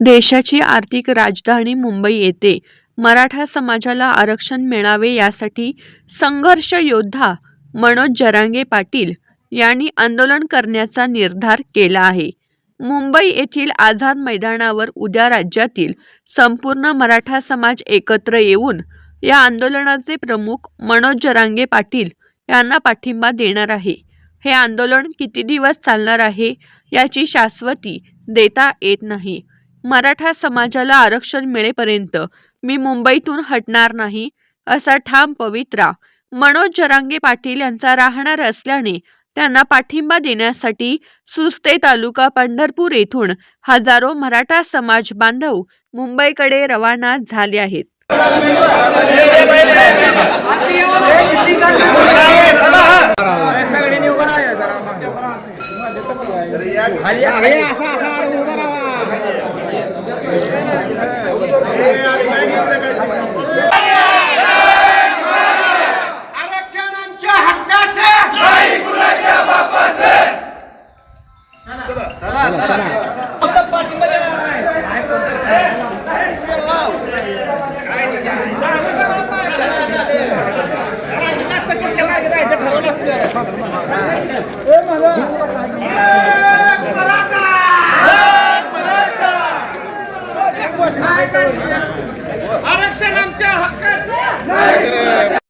देशाची आर्थिक राजधानी मुंबई येथे मराठा समाजाला आरक्षण मिळावे यासाठी संघर्ष योद्धा मनोज जरांगे पाटील यांनी आंदोलन करण्याचा निर्धार केला आहे. मुंबई येथील आझाद मैदानावर उद्या राज्यातील संपूर्ण मराठा समाज एकत्र येऊन या आंदोलनाचे प्रमुख मनोज जरांगे पाटील यांना पाठिंबा देणार आहे. हे आंदोलन किती दिवस चालणार आहे याची शाश्वती देता येत नाही. मराठा समाजाला आरक्षण मिळेपर्यंत मी मुंबईतून हटणार नाही असा ठाम पवित्रा. मनोज जरांगे पाटील यांचा राहणार असल्याने त्यांना पाठिंबा देण्यासाठी सुस्ते तालुका पंढरपूर येथून हजारो मराठा समाज बांधव मुंबईकडे रवाना झाले आहेत. आरक्षण आमच्या हक्कात.